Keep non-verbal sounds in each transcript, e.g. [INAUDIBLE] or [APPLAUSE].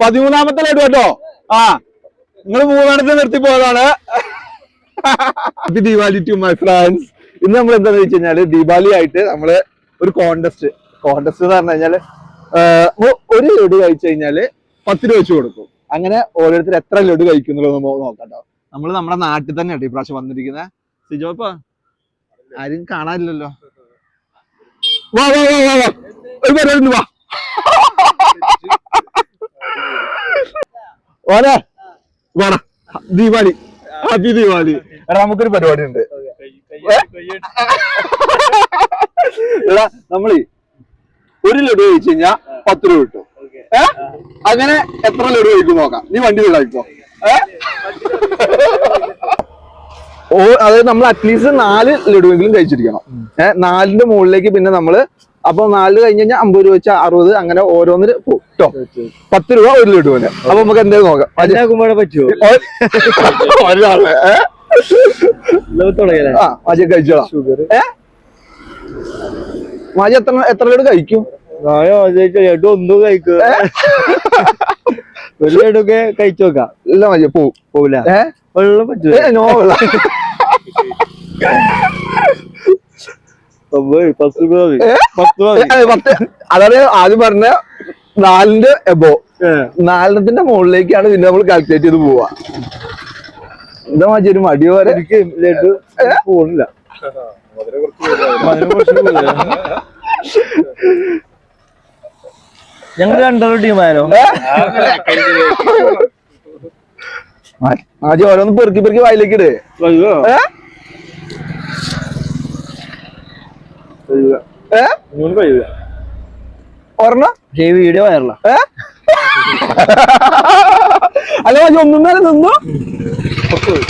പതിമൂന്നാമത്തെ ലഡു കേട്ടോ. ആ നിങ്ങൾ മൂന്നെണ്ണത്തിൽ നിർത്തി പോയതാണ് ദീപാലി ടു മൈ ഫ്രണ്ട്സ് ഇന്ന് നമ്മൾ എന്താന്ന് വെച്ച് കഴിഞ്ഞാൽ ദീപാവലി ആയിട്ട് നമ്മൾ ഒരു കോണ്ടസ്റ്റ് കോണ്ടസ്റ്റ് എന്ന് പറഞ്ഞു കഴിഞ്ഞാൽ ഒരു ലഡു കഴിച്ചു കഴിഞ്ഞാൽ പത്ത് രൂപ വെച്ച് കൊടുക്കും. അങ്ങനെ ഓരോരുത്തർ എത്ര ലഡു കഴിക്കുന്നുള്ളത് നോക്കട്ടോ നമ്മൾ നമ്മുടെ നാട്ടിൽ തന്നെ കേട്ടോ ഇപ്രാവശ്യം വന്നിരിക്കുന്നത് സിജോപ്പ ആരും കാണാനില്ലല്ലോ. വാ വാ വാ വാ വാ. ഒരു പരിപാടി വാ. [LAUGHS] ഓനെ. വേണ. ദീപാവലി. ഹാപ്പി ദീപാവലി. എടാ നമുക്കൊരു പരിപാടി ഉണ്ട് എടാ നമ്മൾ ഒരു ലഡു കഴിച്ചു കഴിഞ്ഞാ പത്ത് രൂപ കിട്ടും. ഏ? അങ്ങനെ എത്ര ലഡു കഴിക്കും നോക്കാം. നീ വണ്ടി വിടായിപ്പോ ഏ? ഓ അതായത് നമ്മൾ അറ്റ്ലീസ്റ്റ് നാല് ലഡുവെങ്കിലും കഴിച്ചിരിക്കണം. ഏഹ് നാലിന്റെ മുകളിലേക്ക് പിന്നെ നമ്മൾ അപ്പൊ നാല് കഴിഞ്ഞ് കഴിഞ്ഞാൽ അമ്പത് രൂപ വെച്ചാൽ അറുപത് അങ്ങനെ ഓരോന്നിന് പോകും കേട്ടോ പത്ത് രൂപ ഒരു ലഡുവിന് അപ്പൊ നമുക്ക് എന്തായാലും നോക്കാം. ആ മാജി കഴിച്ചോളാം. ഏ? മാജി എത്ര എത്ര ലഡു കഴിക്കും? ഒന്നും കഴിക്കുക ഒരു ലഡുക്കെ കഴിച്ചു നോക്കാം. ഇല്ല മാജി പോവും പോവില്ല ഏ? വെള്ളം പറ്റൂല. [LAUGHS] അതാണ് ആദ്യം പറഞ്ഞ നാലിന്റെ എബോ. നാലെണ്ണത്തിന്റെ മുകളിലേക്കാണ് പിന്നെ നമ്മൾ കാൽക്കുലേറ്റ് ചെയ്ത് പോവാ എന്താ മാറ്റി ഒരു മടി വരെ എനിക്ക് ലഡു പോണില്ല. ഞങ്ങൾ രണ്ടാളും ടീമായാലോ ആദ്യം ഓരോന്ന് പെറുക്കി പെറുക്കി വായിലേക്ക് ഇട് ഏ? ഏ? ഒരെണ്ണം? വീഡിയോ വയറല ഏ? അല്ല മാജി ഒന്നും മേലെ നിന്നു.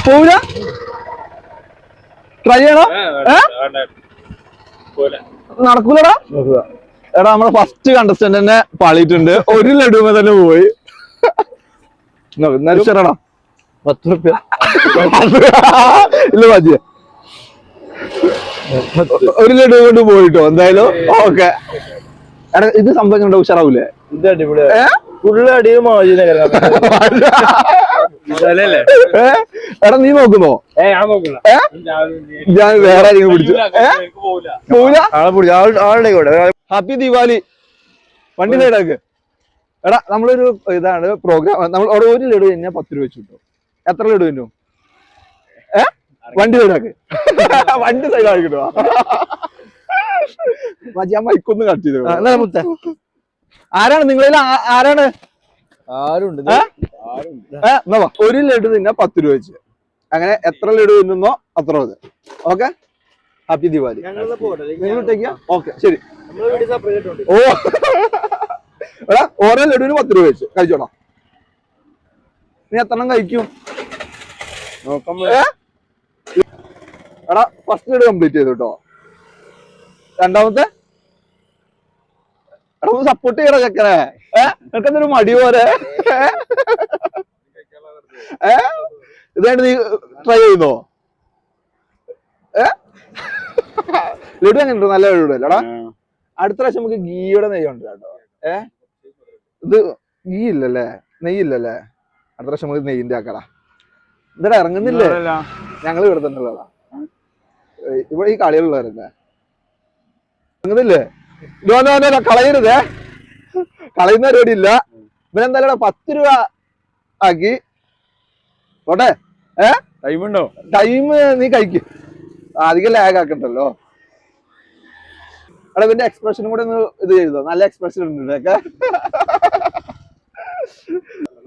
പോവില്ല? ട്രൈ ചെയ്യണോ? നടക്കൂലടാ. എടാ നമ്മളെ ഫസ്റ്റ് കണ്ടസ്റ്റന്റ് തന്നെ പാളിയിട്ടുണ്ട്. ഒരു ലഡുമ തന്നെ പോയി. എന്നാലും പത്ത് റുപ്യ. [LAUGHS] ഇല്ല മതി ഒരു ലഡു കൊണ്ട് പോയിട്ടോ എന്തായാലും? ഓക്കെ. എടാ ഇത് സംഭവം കണ്ട ഉഷാറാവൂലേ? ഇത് എടാ നീ നോക്കുന്നോ? ഞാൻ വേറെ ആരെങ്കിലും പിടിച്ചു. പോവില്ല. ഹാപ്പി ദീപാവലി. വണ്ടി സൈഡാക്ക്. എടാ നമ്മളൊരു ഇതാണ് പ്രോഗ്രാം. നമ്മൾ ഓരോ ഒരു ലഡു കഴിഞ്ഞാൽ പത്ത് രൂപ വെച്ചു കിട്ടും എത്ര ലഡു ഏ വണ്ടി സൈഡാക്ക്. [LAUGHS] വണ്ടി സൈഡാക്കി കിട്ടുക ഞാൻ മൈക്കൊന്ന് കട്ട് ചെയ്തു മുത്ത? ആരാണ് നിങ്ങളിൽ ആരാണ്? ആരുണ്ട്. ഒരു ലഡു തിന്നാ പത്ത് രൂപ വെച്ച്. അങ്ങനെ എത്ര ലഡു തിന്നുന്നോ അത്ര മതി. ഓക്കെ? ഹാപ്പി നിങ്ങൾ ഇട്ടേക്കാ? ഓക്കെ ശരി. ഓ. എടാ ഓരോ ലഡുവിന് പത്ത് രൂപ വെച്ച്. കഴിച്ചോടാ നീ എത്ര കഴിക്കും? ഏ? എടാ ഫസ്റ്റ് ലഡു കംപ്ലീറ്റ് ചെയ്തു കേട്ടോ രണ്ടാമത്തെ? എടാ ഒന്ന് സപ്പോർട്ട് ചെയ്യണ ചെക്കനെ. ഏ നിനക്കെന്തൊരു മടി പോലെ ഏ? ഏ? ഇതായിട്ട് നീ ട്രൈ ചെയ്തോ ഏ? ലഡു എങ്ങനെ നല്ല ലഡു അല്ലടാ അടുത്ത പ്രാവശ്യം നമുക്ക് ഗീയുടെ നെയ്യ് ഉണ്ട് കേട്ടോ. ഏ? ഇത് ഗീ ഇല്ലല്ലേ നെയ്യില്ലല്ലേ? അടുത്ത പ്രാവശ്യം നമുക്ക് നെയ്യിന്റെ ആക്കടാ. ഇതടാ ഇറങ്ങുന്നില്ലേ? ഞങ്ങൾ ഇവിടെ തന്നെ ഉള്ളതാ. ഇവിടെ ഈ കളികളുള്ളവരുന്നേ ഇറങ്ങുന്നില്ലേ നോ നോ നോ നോ, കളയരുതേ കളയുന്ന പരിപാടി ഇല്ല ഇവനെന്തായാലും പത്ത് രൂപ ആക്കി. പോട്ടെ. ഏ? ടൈമുണ്ടോ ടൈം നീ കഴിക്കും. അധികം ലാഗ് ആക്കണ്ടല്ലോ. എടാ ഇവന്റെ എക്സ്പ്രഷനും കൂടെ ഒന്ന് ഇത് ചെയ്തോ. നല്ല എക്സ്പ്രഷൻ ഉണ്ട് ഇവിടെയൊക്കെ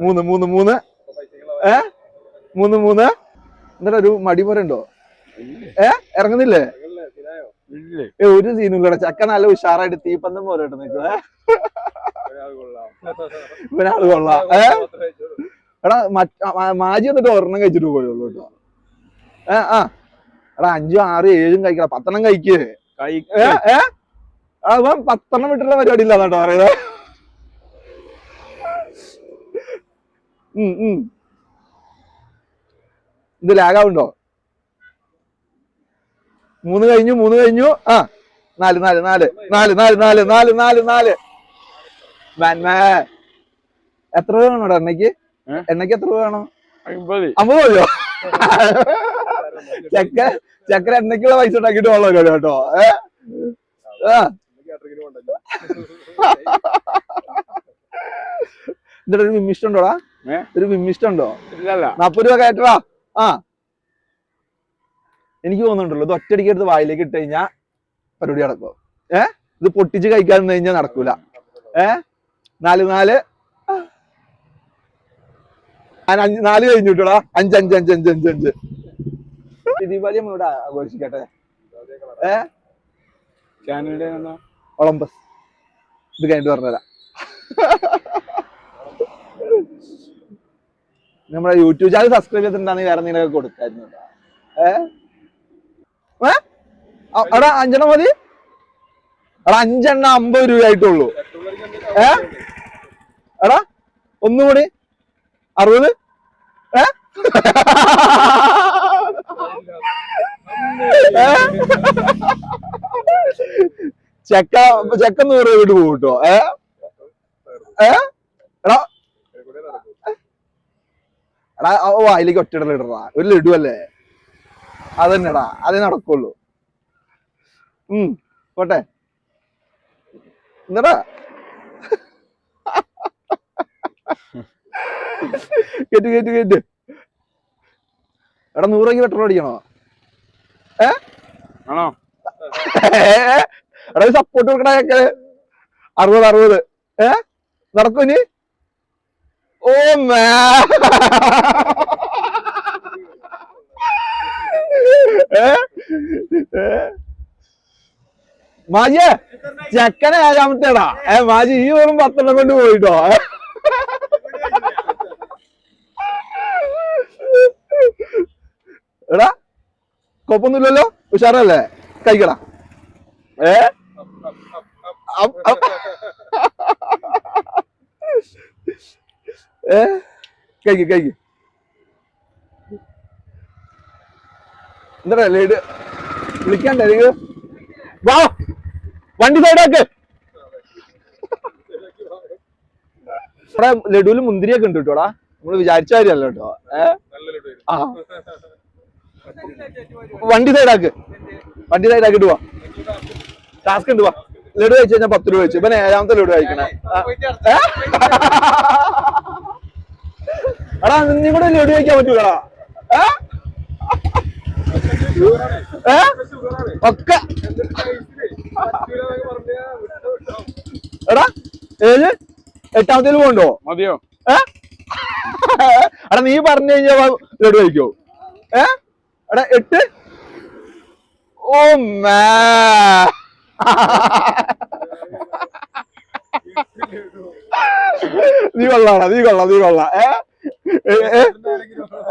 മൂന്ന് മൂന്ന് മൂന്ന്. ഏ? മൂന്ന് മൂന്ന്. എന്നിട്ട് ഒരു മടിമുറ ഉണ്ടോ? ഏ? ഇറങ്ങുന്നില്ലേ? ഏ ഒരു സീനും കൂടെ. ചക്ക നല്ല ഉഷാറായിട്ട് തീപ്പന്തം പോലെ ഇട്ട് നിൽക്കുവേ. ഇവനാൾ കൊള്ളാം. ഏ? എടാ മാജി വന്നിട്ട് ഒരെണ്ണം കഴിച്ചിട്ട് പോയുള്ളൂ കേട്ടോ. ഏ ആ. എടാ അഞ്ചും ആറും ഏഴും കഴിക്കണം പത്തെണ്ണം കഴിക്കേ. ഏ ഏ? ഇവൻ പത്തെണ്ണം വിട്ടുള്ള പരിപാടി ഇല്ല കേട്ടോ പറയുന്നത് ഉം, ഉം. ഇത് ലാഗാവുണ്ടോ മൂന്ന് കഴിഞ്ഞു മൂന്ന് കഴിഞ്ഞു. ആ നാല് നാല് നാല് നാല് നാല് നാല് നാല് നാല് നാല്. എത്ര രൂപ വേണോ എണ്ണയ്ക്ക്? എണ്ണയ്ക്ക് എത്ര രൂപ വേണോ? അമ്പത് മതിയോ ചെക്ക ചക്കര എണ്ണയ്ക്കുള്ള പൈസ ഉണ്ടാക്കിട്ട് പോകണല്ലോ കേട്ടോ. ഏ? ഇതൊരു വിമ്മിഷ്ടം ഉണ്ടോടാ? ഒരു വിമ്മിഷ്ടം ഉണ്ടോ? നാപ്പത് രൂപ കയറ്റടാ ആ. എനിക്ക് തോന്നുന്നുണ്ടല്ലോ ഇത് ഒറ്റടിക്ക് എടുത്ത് വായിലേക്ക് ഇട്ട് കഴിഞ്ഞാൽ പരിപാടി നടക്കും. ഏ? ഇത് പൊട്ടിച്ച് കഴിക്കാൻ കഴിഞ്ഞാൽ നടക്കൂല. ഏ? നാല് നാല്. അഞ്ച് നാല് കഴിഞ്ഞു കിട്ടോടാ അഞ്ച് അഞ്ച് അഞ്ച് അഞ്ച് അഞ്ച് അഞ്ച്. ദീപാവലി നമ്മൾ ഇവിടെ ആഘോഷിക്കട്ടെ. ഏ? ഒളമ്പസ് ഇത് കഴിഞ്ഞിട്ട് പറഞ്ഞുതരാം. നമ്മുടെ യൂട്യൂബ് ചാനൽ സബ്സ്ക്രൈബ് ചെയ്തിട്ടുണ്ടെങ്കിൽ വേറെ നിങ്ങളൊക്കെ കൊടുക്കായിരുന്നു. കേട്ടോ. ഏ? അഞ്ചെണ്ണം മതി. എടാ അഞ്ചെണ്ണം അമ്പത് രൂപ ആയിട്ടുള്ളൂ ഏ? എടാ ഒന്നുകൂടി അറുപത്? ഏ? ചെക്ക ചെക്ക നൂറ് രൂപ പോകും കേട്ടോ ഏ? ഏ? എടാ. എടാ ഓ അതിലേക്ക് ഒറ്റ ഇടറാ. ഒരു ലഡു അല്ലേ? അതന്നെടാ അതേ നടക്കുള്ളൂ. ഉം പോട്ടെ. എന്നടാ കേട്ട് കേട്ട് കേട്ട്. എടാ നൂറെങ്കിൽ പെട്രോൾ അടിക്കണോ? ഏ? ആണോ? എടാ സപ്പോർട്ട് കൊടുക്കണ ചെക്കന് അറുപത് അറുപത്. ഏ? നടക്കൂ ഇനി. ഓ മേ ഏ? ഏ? മാജിയെ ചെക്കനെ ഏഴാമത്തേടാ. ഏ മാജി ഈ വെറും പത്തെണ്ണം കൊണ്ട് പോയിട്ടോ? എടാ കൊപ്പൊന്നുമില്ലല്ലോ ഉഷാറല്ലേ? കഴിക്കടാ. ഏ? കഴിക്കും കഴിക്കും ഏ? കഴിക്ക് കഴിക്ക്. എന്താ ലേഡ്? വിളിക്കണ്ടേ നിങ്ങൾ വാ വണ്ടി സൈഡാക്ക് ഇവിടെ ലഡുവിൽ മുന്തിരിയൊക്കെ ഉണ്ട് കേട്ടോടാ നമ്മൾ വിചാരിച്ച കാര്യമല്ല കേട്ടോ. ആ. വണ്ടി സൈഡാക്ക് വണ്ടി സൈഡാക്കിട്ട് പോവാ. ടാസ്ക് ഉണ്ട് വാ. ലഡു കഴിച്ചു കഴിഞ്ഞാൽ പത്ത് രൂപ കഴിച്ചു ഇപ്പൊ ഏഴാമത്തെ ലഡു കഴിക്കണേ. എടാ നീ കൂടെ ലഡു കഴിക്കാൻ പറ്റൂലടാ. ഏ? ഒക്കെ. എടാ ഏഴ് എട്ടാമത്തേൽ പോണ്ടോ മതിയോ? ഏ? എടാ നീ പറഞ്ഞു കഴിഞ്ഞാ ലഡു കഴിക്കോ. ഏ? എടാ എട്ട്? ഓ മേ. നീ കൊള്ളാടാ നീ കൊള്ളാം നീ കൊള്ളാം. ഏ?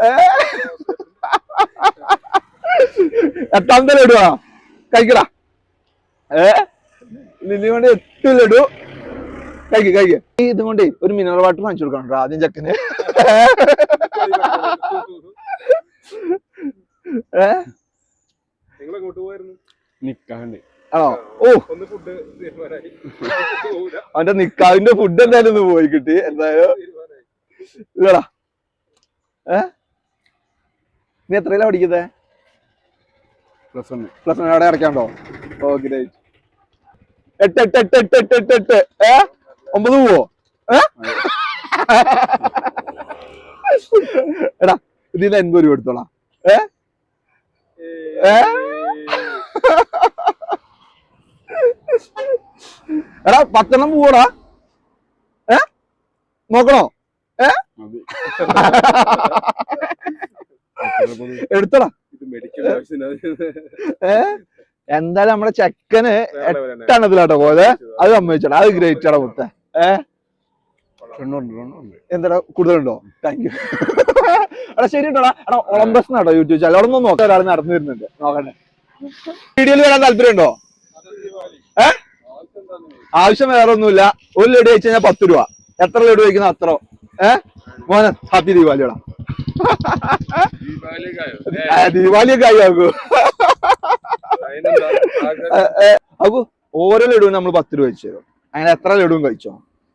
ഏ, ഏ? ലഡു എട്ടാമത്തെ ലഡുവാ കഴിക്കടാ. ഏ? നിന്നെ കൊണ്ട് എട്ട് ലഡു. കഴിക്ക് കഴിക്ക്. ഈ ഇതും കൊണ്ടേ ഒരു മിനറൽ വാട്ടർ വാങ്ങിച്ചു കൊടുക്കണം ആദ്യം ചെക്കന്. ആണോ ഓ. അവന്റെ നിക്കാവിന്റെ ഫുഡ് എന്തായാലും ഒന്ന് പോയി കിട്ടി എന്തായാലും. ഇല്ലടാ. ഏ? നീ എത്രയിലാ പഠിക്കുന്നേ? പ്ലസ് വൺ പ്ലസ് വൺ അവിടെ അടയ്ക്കാണ്ടോ ഓ ഗ്രേറ്റ് എട്ട് എട്ട് എട്ട് എട്ട് എട്ട് എട്ട് എട്ട്. ഏ? ഒമ്പത് പോവോ? എടാ ഇതിന് എൺപത് രൂപ എടുത്തോളാം. ഏ? എടാ പത്തെണ്ണം പോവടാ. ഏ? നോക്കണോ? ഏ? എടുത്തടാ എന്തായാലും നമ്മുടെ ചെക്കന് എട്ടെണ്ണത്തിലാട്ടോ പോയത്. അത് സമ്മതിച്ചോടാ അത് ഗ്രേറ്റ് ആണ് മുത്ത. ഏ? രണ്ടുണ്ട് രണ്ടുണ്ട് എന്താടാ കൂടുതലുണ്ടോ? താങ്ക് യു എടാ ശരി ഉണ്ടോടാ എടാ ഒളമ്പസ് നാട്ടോ യൂട്യൂബ് ചാനൽ അവിടെ നിന്ന് നോക്കാൻ ഒരാൾ നടന്നു വരുന്നുണ്ട്. നോക്കട്ടെ. വീഡിയോയിൽ വരാൻ താല്പര്യമുണ്ടോ? ഏ? ആവശ്യം വേറെ ഒന്നുമില്ല ഒരു ലഡു കഴിച്ചു കഴിഞ്ഞാൽ പത്ത് രൂപ. എത്ര ലഡു കഴിക്കുന്ന അത്രോ? ഏ? മോനെ ഹാപ്പി ദീപാവലിയോടാ. ദീപാവലിയൊക്കെ ആയി? ആകൂ അപ്പൊ ഓരോ ലഡുവും നമ്മൾ പത്ത് രൂപ വെച്ച് തരും. അങ്ങനെ എത്ര ലഡുവും കഴിച്ചോ?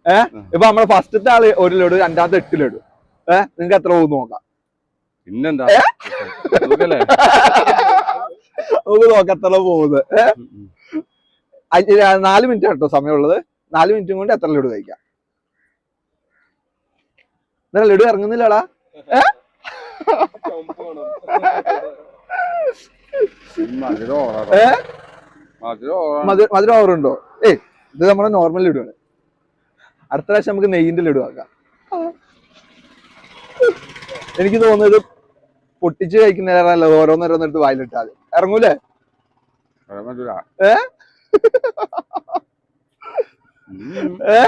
ഏഹ് ഇപ്പൊ നമ്മളെ ഫസ്റ്റത്തെ ആൾ ഒരു ലഡു രണ്ടാമത്തെ എട്ട് ലഡു. ഏഹ് നിങ്ങക്ക് എത്ര പോകുന്നു നോക്കാം. പിന്നെന്താ? നമുക്ക് നോക്കാം എത്ര പോകുന്നത്. ഏഹ് നാല് മിനിറ്റ് കേട്ടോ സമയമുള്ളത്. നാല് മിനിറ്റും കൊണ്ട് എത്ര ലഡു കഴിക്കാം? ലഡു ഇറങ്ങുന്നില്ലടാ. മധുരം ഓറാ ഏ? മധുരം ഓവറുണ്ടോ ഏയ് ഇത് നമ്മളെ നോർമൽ ഇടുവാണ്. അടുത്ത പ്രാവശ്യം നമുക്ക് നെയ്യിന്റെ ഇടുവാക്കാം എനിക്ക് തോന്നുന്നത് പൊട്ടിച്ച് കഴിക്കുന്നതല്ല ഓരോന്നോരോന്നെടുത്ത് വായിലിട്ടാൽ ഇറങ്ങൂലേ? ഏ? ഏ?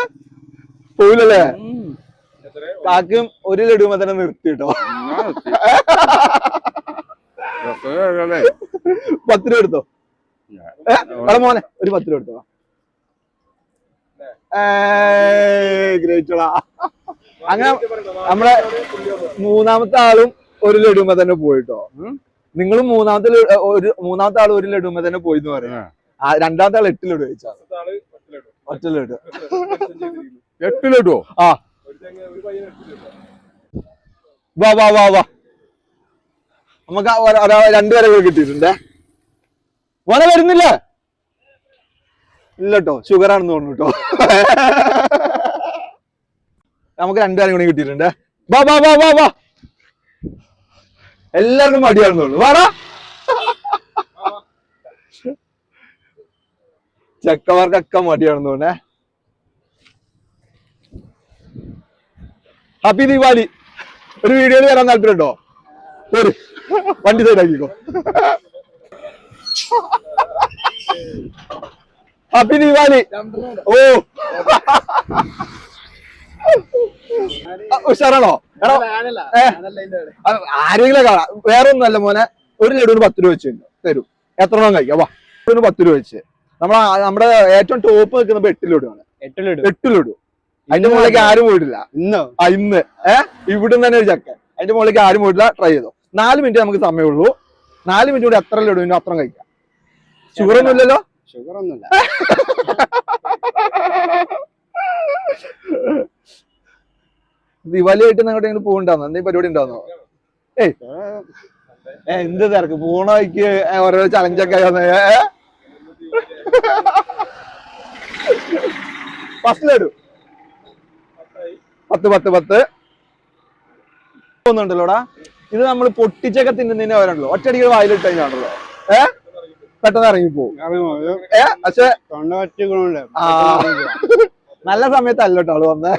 പോവില്ലല്ലേ? കാക്കും ഒരു ലഡുമ തന്നെ നിർത്തി കേട്ടോ. പത്ത് രൂപ എടുത്തോ? എടാ മോനെ ഒരു പത്ത് രൂപ എടുത്തോ? ഗ്രേറ്റോളാ അങ്ങനെ നമ്മളെ മൂന്നാമത്തെ ആളും ഒരു ലഡുമ തന്നെ പോയിട്ടോ. നിങ്ങളും മൂന്നാമത്തെ ഒരു മൂന്നാമത്തെ ആൾ ഒരു ലഡുമ തന്നെ പോയി എന്ന് പറയാം രണ്ടാമത്തെ ആൾ എട്ട് ലഡു ചോദിച്ചാൽ. ഒറ്റ ലഡു. എട്ട് ലഡുവോ? ആ. വാ വാ വാ വാ. നമുക്ക് രണ്ടുപേരെ കൂടെ കിട്ടിയിട്ടുണ്ടേ. വന വരുന്നില്ല. ഇല്ല കേട്ടോ ഷുഗർ ആണെന്ന് തോന്നുന്നു കേട്ടോ നമുക്ക് രണ്ടുപേരും കൂടി കിട്ടിയിട്ടുണ്ട്. വാ വാ വാ വാ വാ. എല്ലാവർക്കും മടിയാണെന്ന് തോന്നുന്നു. വാടാ ചെക്കന്മാർക്കൊക്കെ മടിയാണെന്ന് തോന്നേ ഹാപ്പി ദീപാവലി. ഒരു വീഡിയോയിൽ വരാൻ താല്പര്യമുണ്ടോ? ഒരു വണ്ടി സൈഡ് ആക്കിക്കോ. ഹാപ്പി ദീപാവലി. ഓ. ഉഷാറാണോ? ആരെങ്കിലും കാണാം. വേറെ ഒന്നുമല്ല മോനെ. ഒരു ലഡുവിന് പത്ത് രൂപ വെച്ച് തരും. എത്ര എണ്ണം കഴിക്കാം? വാ. ഒരു പത്ത് രൂപ വെച്ച്. നമ്മളെ നമ്മുടെ ഏറ്റവും ടോപ്പ് നിൽക്കുന്ന എട്ട് ലഡുവാണ്. എട്ട് ലഡു. എട്ട് ലഡു. അതിന്റെ മുകളിലേക്ക് ആരും പോയിട്ടില്ല. ഇന്ന്? ഇന്ന്. ഏഹ് ഇവിടുന്ന് തന്നെ ഒരു ചക്ക. അതിന്റെ മുകളിലേക്ക് ആരും പോയിട്ടില്ല. ട്രൈ ചെയ്തോ. നാല് മിനിറ്റ് നമുക്ക് സമയമുള്ളൂ നാല് മിനിറ്റ് കൂടി എത്ര ലഡുവിനും അത്രയും കഴിക്കാം. ഷുഗർ ഒന്നും ഇല്ലല്ലോ? ഷുഗർ ഒന്നുമില്ല ദിവാലി ആയിട്ട് അങ്ങോട്ട് എങ്ങനെ പോകണ്ടാന്നോ എന്തെങ്കിലും പരിപാടി ഉണ്ടാവുന്നോ ഏയ്. എന്ത് തിരക്ക്? പോണ വഴിക്ക് ഓരോ ചലഞ്ചൊക്കെ ഫസ്റ്റ് ലഡു പത്ത് പത്ത് പത്ത്. തോന്നുന്നുണ്ടല്ലോടാ ഇത് നമ്മൾ പൊട്ടിച്ചൊക്കെ തിന്നുന്നതിനെ വരണല്ലോ ഒറ്റയടിക്ക് വായിലിട്ട് കഴിഞ്ഞാണല്ലോ ഏ? പെട്ടെന്ന് ഇറങ്ങിപ്പോവും. ഏ? പക്ഷെ നല്ല സമയത്തല്ല കേട്ടോ ആൾ വന്നേ.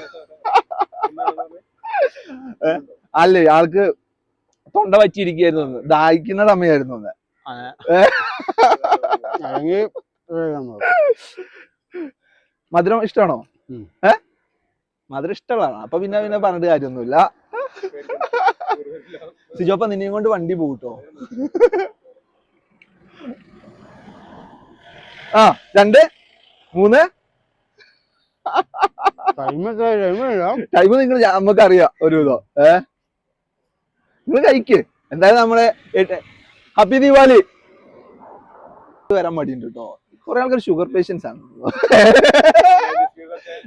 ഏ? അല്ലേ ആൾക്ക് തൊണ്ട വച്ചിരിക്കുന്നു ഒന്ന്. ദാഹിക്കുന്ന സമയമായിരുന്നു മധുരം ഇഷ്ടമാണോ ഉം. മധുരം ഇഷ്ടമുള്ളതാണ് അപ്പൊ പിന്നെ പിന്നെ പറഞ്ഞിട്ട് കാര്യമൊന്നുമില്ല. സിജോപ്പ നിന്നെയും കൊണ്ട് വണ്ടി പോകട്ടോ ആ രണ്ട് മൂന്ന്. ടൈം നിങ്ങൾ നമുക്ക് അറിയാം ഒരു ഇതോ ഏ? നിങ്ങൾ കഴിക്ക്. എന്തായാലും നമ്മളെ ഹാപ്പി ദീപാവലി. വരാൻ മടിയുണ്ട് കേട്ടോ. കുറെ ആൾക്കാർ ഷുഗർ പേഷ്യൻസ് ആണ്.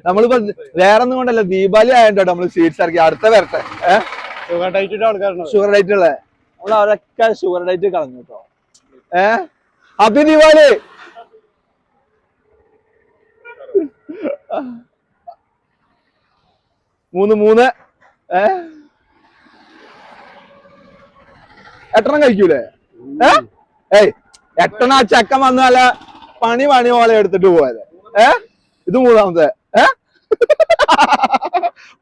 നമ്മളിപ്പോ വേറെ ഒന്നും കൊണ്ടല്ല ദീപാവലി ആയതുകൊണ്ടോ നമ്മൾ സ്വീറ്റ്സ് ഇറക്കി. അടുത്ത വരട്ടെ. ഷുഗർ ഡയറ്റ് ആൾക്കാരുണ്ടോ ഷുഗർ ഡയറ്റ് ഉള്ളത് നമ്മൾ അവരൊക്കെ ഷുഗർ ഡയറ്റ് കളഞ്ഞു കേട്ടോ. ഏ? ഹാപ്പി ദീപാവലി മൂന്ന് മൂന്ന്. ഏ? എട്ടെണ്ണം കഴിക്കൂലേ? ഏ? ഏയ് എട്ടെണ്ണം ആ ചക്കൻ വന്നാല പണി പണി പോലെ എടുത്തിട്ട് പോയത്. ഏ? ഇത് മൂന്നാമത്തെ.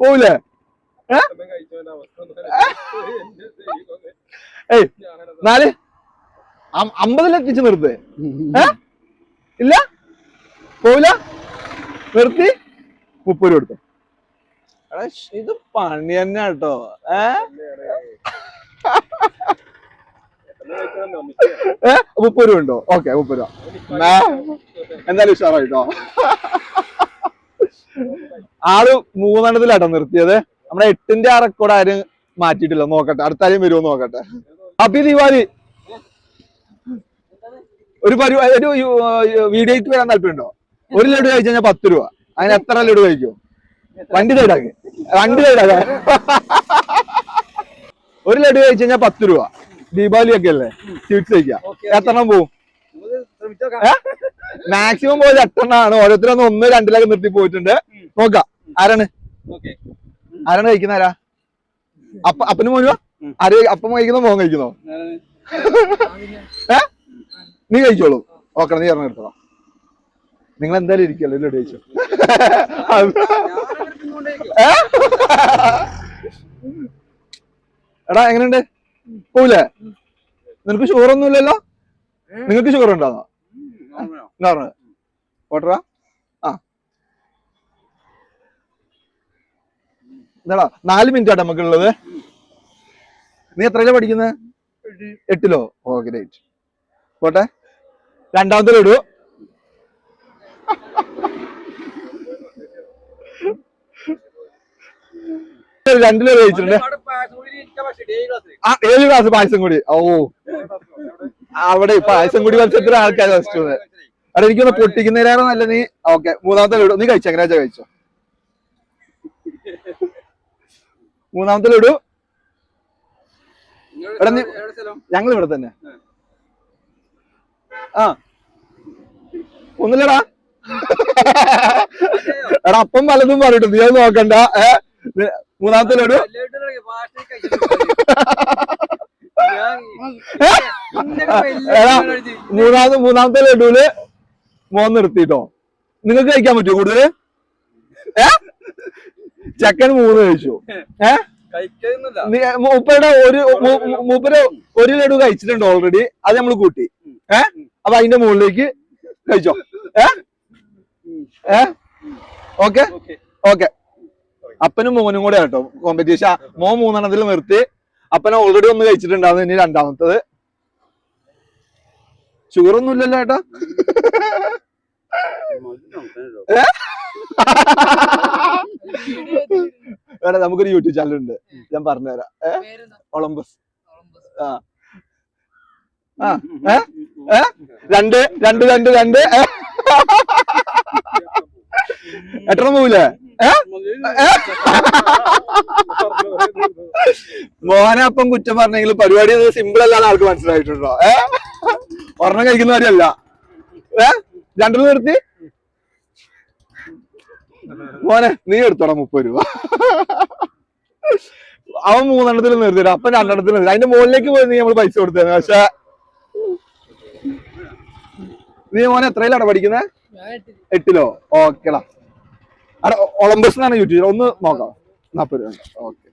പോവില്ലേ. ഏയ് നാല്. അമ്പതിലെത്തിച്ച് നിർത്ത്. ഇല്ല? പോവില്ല നിർത്തി? മുപ്പത് രൂപ കൊടുത്തു. ഇത് പണി തന്നെ കേട്ടോ. ഏ? മുപ്പത് രൂപ ഉണ്ടോ? ഓക്കെ മുപ്പത് രൂപ. എന്തായാലും ഉഷാറായിട്ടോ? ആൾ മൂന്നെണ്ണത്തിലാട്ടോ നിർത്തിയത്. നമ്മുടെ എട്ടിന്റെ ആ റെക്കോർഡ് ആരും മാറ്റിയിട്ടില്ല. നോക്കട്ടെ. അടുത്ത ആരെയും വരുമോ നോക്കട്ടെ. ഹാപ്പി ദീപാവലി. ഒരു പരിപാടി ഒരു വീഡിയോയ്ക്ക് വരാൻ താല്പര്യമുണ്ടോ? ഒരു ലഡു കഴിച്ചു കഴിഞ്ഞാൽ പത്ത് രൂപ. അതിന് എത്ര ലഡു കഴിക്കും? വണ്ടി ലൈഡാക്ക് വണ്ടി സൈഡാക്ക ഒരു ലഡു കഴിച്ചു കഴിഞ്ഞാൽ പത്ത് രൂപ. ദീപാവലി ഒക്കെ അല്ലേ? സ്വീറ്റ്സ് കഴിക്കാം. എത്രണ്ണം പോവും? മാക്സിമം പോയത് എട്ടെണ്ണമാണ് ഓരോരുത്തരൊന്ന് ഒന്ന് രണ്ടിലൊക്കെ നിർത്തി പോയിട്ടുണ്ട്. നോക്കാം. ആരാണ്? ആരാണ് കഴിക്കുന്ന ആരാ? അപ്പ അപ്പനും മോനുവാ? ആര് അപ്പം കഴിക്കുന്നോ മോൻ കഴിക്കുന്നോ? ഏ? നീ കഴിച്ചോളൂ. ഓക്കെ നീ ഇറങ്ങി എടുത്തോ നിങ്ങൾ എന്തായാലും ഇരിക്കല്ലോ ഇല്ല കഴിച്ചു? എടാ എങ്ങനെയുണ്ട്? പോവില്ലേ നിനക്ക് ഷുഗർ ഒന്നുമില്ലല്ലോ നിങ്ങൾക്ക് ഷുഗർ ഉണ്ടാന്നോ നോർമൽ ഓട്ടറാ ആ എന്താടാ നാല് മിനിറ്റ് ആട്ടോ നമുക്കുള്ളത്. നീ എത്രയിലാ പഠിക്കുന്നത് എട്ടിലോ? ഓ ഗ്രേറ്റ് പോട്ടെ. രണ്ടാമത്തെ ലഡു രണ്ടിലോ കഴിച്ചിട്ടുണ്ട് ആ ഏഴ് ക്ലാസ് പായസം കൂടി. ഓ. അവിടെ പായസം കൂടി മത്സരത്തിൽ ആൾക്കാർ അവിടെ എനിക്കൊന്ന് പൊട്ടിക്കുന്നതിലേറെ നല്ല നീ ഓക്കെ മൂന്നാമത്തെ ലഡു നീ കഴിച്ചോ? എങ്ങനെ കഴിച്ചോ? മൂന്നാമത്തെ ലഡു ഞങ്ങൾ ഇവിടെ തന്നെ. ആ. ഒന്നില്ലടാ എടാ അപ്പം പലതും പറഞ്ഞിട്ട് നീ അത് നോക്കണ്ട. മൂന്നാമത്തെ ലഡു എടാ മൂന്നാമത് മൂന്നാമത്തെ ലഡുവിൽ മോൻ നിർത്തിട്ടോ. നിങ്ങൾക്ക് കഴിക്കാൻ പറ്റുമോ കൂടുതൽ? ഏ? ചെക്കൻ മൂന്ന് കഴിച്ചു. ഏഹ് മൂപ്പരുടെ ഒരു മൂപ്പര് ഒരു ലഡു കഴിച്ചിട്ടുണ്ട് ഓൾറെഡി അത് നമ്മൾ കൂട്ടി. ഏ? അപ്പൊ അതിന്റെ മുകളിലേക്ക് കഴിച്ചോ. ഏ? ഓക്കെ? ഓക്കെ. അപ്പനും മോനും കൂടെ കേട്ടോ കോമ്പറ്റീഷൻ മോൻ മൂന്നെണ്ണത്തിൽ നിർത്തി. അപ്പന ഓൾറെഡി ഒന്ന് കഴിച്ചിട്ടുണ്ടാവും ഇനി രണ്ടാമത്തത്. ഷുഗർ ഒന്നും ഇല്ലല്ലോ ഏട്ടാ. വേറെ നമുക്കൊരു യൂട്യൂബ് ചാനൽ ഉണ്ട്. ഞാൻ പറഞ്ഞുതരാം. ഒളമ്പസ് ആ. ആ ഏ? രണ്ട് രണ്ട് രണ്ട് രണ്ട് എത്ര പോവില്ലേ? മോഹനപ്പം കുറ്റം പറഞ്ഞെങ്കിൽ പരിപാടി സിമ്പിൾ അല്ലാതെ ആൾക്ക് മനസ്സിലായിട്ടുണ്ടോ? ഏ? ഒരെണ്ണം കഴിക്കുന്ന കാര്യമല്ല. ഏ? രണ്ടെണ്ണം നിർത്തി. മോനെ നീ എടുത്തോടാ മുപ്പത് രൂപ. അവൻ മൂന്നെണ്ണത്തിൽ നിർത്തി. അപ്പൊ രണ്ടെണ്ണത്തിൽ നിർത്തി. അതിന്റെ മുകളിലേക്ക് പോയി നീ നമ്മൾ പൈസ കൊടുത്തേ പക്ഷെ നീ മോനെ എത്രയിലാണ് പഠിക്കുന്നത് എട്ടിലോ? ഓക്കെടാ അവിടെ ഒളമ്പസ് എന്നാണ് യൂട്യൂബ്. ഒന്ന് നോക്കാം. നാപ്പത് രൂപ. ഓക്കെ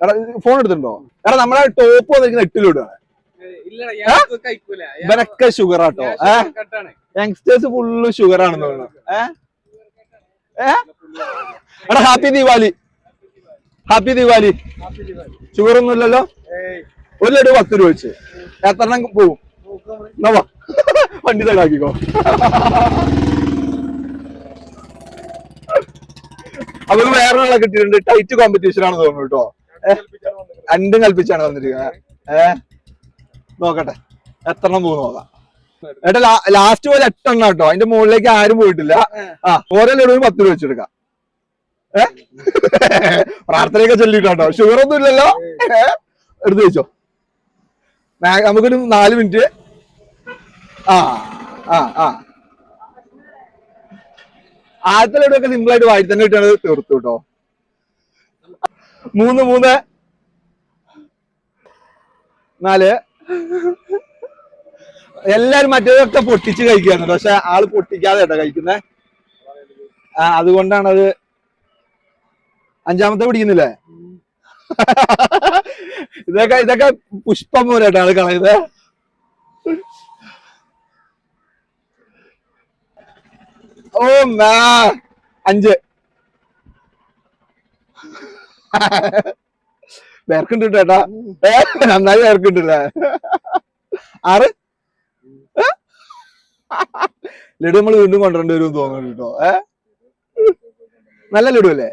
എടാ ഫോൺ എടുത്തിട്ടുണ്ടോ? എടാ നമ്മളെ ടോപ്പ് വന്നിരിക്കുന്ന എട്ടിലൂടെ. ഇവരൊക്കെ ഷുഗർ ആട്ടോ. ഏഹ് യങ്സ്റ്റേഴ്സ് ഫുള്ള് ഷുഗർ ആണെന്ന് തോന്നുന്നു. ഏഹ് എടാ happy Deepavali happy Deepavali sugar ഒന്നും ഇല്ലല്ലോ? ഒരു ലഡു പത്ത് രൂപ വെച്ച്. എത്രണ്ണം പോവും? എന്നാ വാ. വണ്ടി തകാക്കിക്കോ അപ്പൊ വേറെ ആളെ കിട്ടിയിട്ടുണ്ട്. ടൈറ്റ് കോമ്പറ്റീഷൻ ആണെന്ന് തോന്നുന്നു കേട്ടോ. രണ്ടും കൽപ്പിച്ചാണ് വന്നിരിക്കുന്നത്. ഏ? നോക്കട്ടെ. എത്രണ്ണം പോകും നോക്കാം. ഏട്ടാ ലാസ്റ്റ് പോലെ എട്ടെണ്ണം കേട്ടോ. അതിന്റെ മുകളിലേക്ക് ആരും പോയിട്ടില്ല. ആ ഓരോ ലഡുവിന് പത്ത് രൂപ വെച്ചെടുക്കാം. ഏ? പ്രാർത്ഥനയൊക്കെ ചൊല്ലിട്ടോ ഷുഗർ ഒന്നും ഇല്ലല്ലോ. എടുത്തു വെച്ചോ. നമുക്കൊരു നാല് മിനിറ്റ്. ആ ആ ആ. ആദ്യത്തെ ലഡു ഒക്കെ സിമ്പിൾ ആയിട്ട് വായി തന്നെ ഇട്ടാണ് തീർത്തു കേട്ടോ. മൂന്ന് മൂന്ന്. നാല്. എല്ലാരും മറ്റേതൊക്കെ പൊട്ടിച്ച് കഴിക്കുകയാണ് പക്ഷെ ആൾ പൊട്ടിക്കാതെ കേട്ടോ കഴിക്കുന്നേ. ആ അത് അഞ്ചാമത്തെ പിടിക്കുന്നില്ലേ? ഇതൊക്കെ ഇതൊക്കെ പുഷ്പം പോലെട്ടോ ആൾ കളയുന്നത് ഓ മാ അഞ്ച്. വേർക്കുണ്ട് ചേട്ടാ നന്നായി വേർക്കുണ്ടല്ലേ? ആറ്? ലഡു നമ്മൾ വീണ്ടും കൊണ്ടുവരേണ്ടി വരും തോന്നുന്നു കേട്ടോ. ഏ? നല്ല ലഡു അല്ലേ?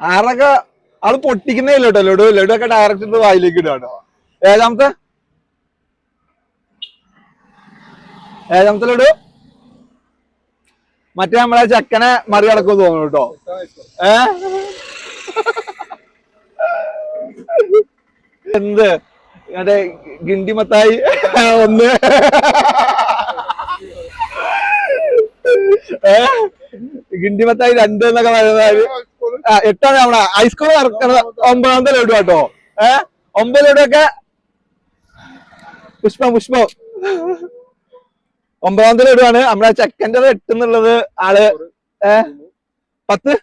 ആറൊക്കെ ആൾ പൊട്ടിക്കുന്നേ ഇല്ല കേട്ടോ ലഡു. ലഡു ഒക്കെ ഡയറക്റ്റ് വായിലേക്ക് ഇടാട്ടോ ഏഴാമത്തെ? ഏഴാമത്തെ ലഡു? മറ്റേ നമ്മളെ ചെക്കനെ മറികടക്കും തോന്നുന്നു കേട്ടോ. ഏ? എന്ത്? മറ്റേ ഗിണ്ടിമത്തായി ഒന്ന്. ഏ? ഗിണ്ടിമത്തായി രണ്ട് എന്നൊക്കെ പറയുന്നത് എട്ടാണ് നമ്മളെ ഹൈസ്കൂൾ നടക്കുന്നത് ഒമ്പതാമത്തെ ലഡു കേട്ടോ ഏ? ഒമ്പത് ഒക്കെ പുഷ്പം പുഷ്പം. ഒമ്പതാമത്തെ തീയതി ആണ് നമ്മുടെ ചെക്കന്റെ എട്ട് എന്നുള്ളത് ആൾ. ഏ? പത്ത്?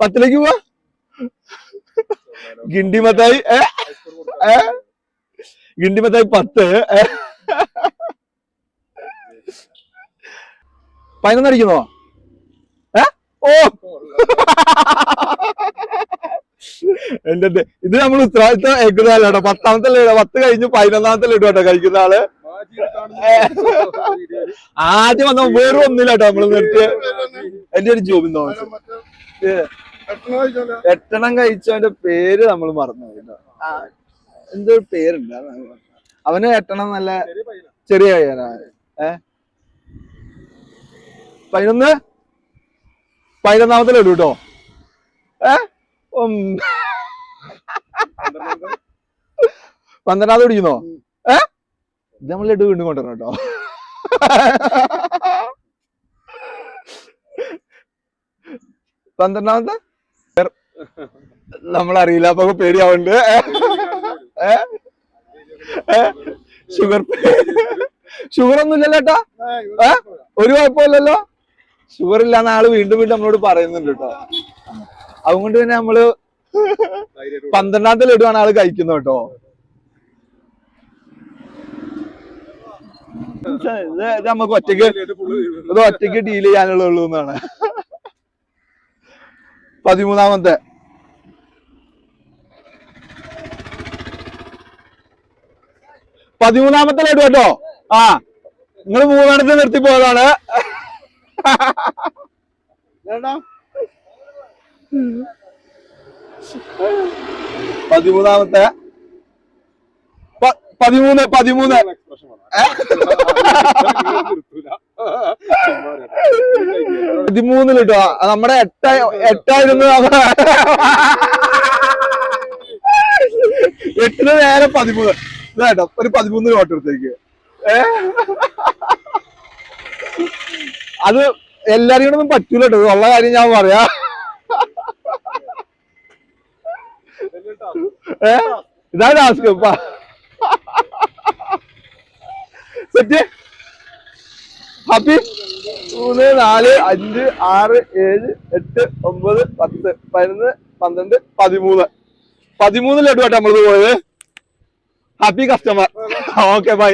പത്തിലേക്ക് പോവാ. ഗിണ്ടിമത്തായി ഏ? ഏ? ഗിണ്ടിമത്തായി പത്ത് പതിനൊന്നടിക്കുന്നോ? ഏ? ഓ. എന്റെ ഇത് നമ്മൾ ഉത്തരവാദിത്തം ഏക്കുന്നതല്ല പത്താമത്തെ ലഡു പത്ത് കഴിഞ്ഞ് പതിനൊന്നാമത്തെ ലഡു കേട്ടോ കഴിക്കുന്ന ആൾ. ആദ്യം വന്ന വേറെ ഒന്നില്ല കേട്ടോ നമ്മൾ നിർത്തിയ. എന്റെ ഒരു ജോബിൻ തോമസ്. എട്ടെണ്ണം കഴിച്ചവന്റെ പേര് നമ്മൾ മറന്നു കേട്ടോ. എന്തൊരു പേരുണ്ട്. അവന് എട്ടെണ്ണം നല്ല ചെറിയ കഴിയാനാ ഏ? പതിനൊന്ന്? പതിനൊന്നാമത്തെ ലഡു കേട്ടോ. ഏ? ഉം. പന്ത്രണ്ടാമത് പിടിക്കുന്നോ? ഏ? ഇത് നമ്മൾ ലഡു വീണ്ടും കൊണ്ടുവരണം കേട്ടോ. പന്ത്രണ്ടാമത്തെ? നമ്മളറിയില്ല അപ്പൊ പേടിയാവുണ്ട്? ഷുഗർ ഷുഗർ ഒന്നും ഇല്ലല്ലോ ഏട്ടാ? ഒരു കുഴപ്പമില്ലല്ലോ. ഷുഗർ ഇല്ലാന്ന് ആൾ വീണ്ടും വീണ്ടും നമ്മളോട് പറയുന്നുണ്ട് കേട്ടോ. അതുകൊണ്ട് തന്നെ നമ്മൾ പന്ത്രണ്ടാമത്തെ ലഡുവാണ് ആൾ കഴിക്കുന്നത് കേട്ടോ. ഇത് ഒറ്റയ്ക്ക് ഇത് ഒറ്റയ്ക്ക് ഡീൽ ചെയ്യാനുള്ളൂ എന്നാണ്. പതിമൂന്നാമത്തെ. പതിമൂന്നാമത്തെ ലഡു കേട്ടോ. ആ നിങ്ങൾ മൂന്നെണ്ണത്തിൽ നിർത്തി പോയതാണ് പതിമൂന്നാമത്തെ പതിമൂന്ന് പതിമൂന്ന്. പതിമൂന്നിൽ കേട്ടോ നമ്മുടെ എട്ട എട്ടായിരുന്നു എട്ടിന് നേരെ പതിമൂന്ന്. ഇതായിട്ടോ ഒരു പതിമൂന്ന് നോട്ട് എടുത്തേക്ക്. ഏ? അത് എല്ലാരും കൂടെ ഒന്നും പറ്റൂല കേട്ടോ ഉള്ള കാര്യം ഞാൻ പറയാ. ഏ? ഇതാ ടാസ്ക് സെറ്റ്. ഹാപ്പി. മൂന്ന് നാല് അഞ്ച് ആറ് ഏഴ് എട്ട് ഒമ്പത് പത്ത് പതിനൊന്ന് പന്ത്രണ്ട് പതിമൂന്ന്. പതിമൂന്ന് ലഡു ആട്ടോ നമ്മളിത് പോയത്. Happy customer okay bye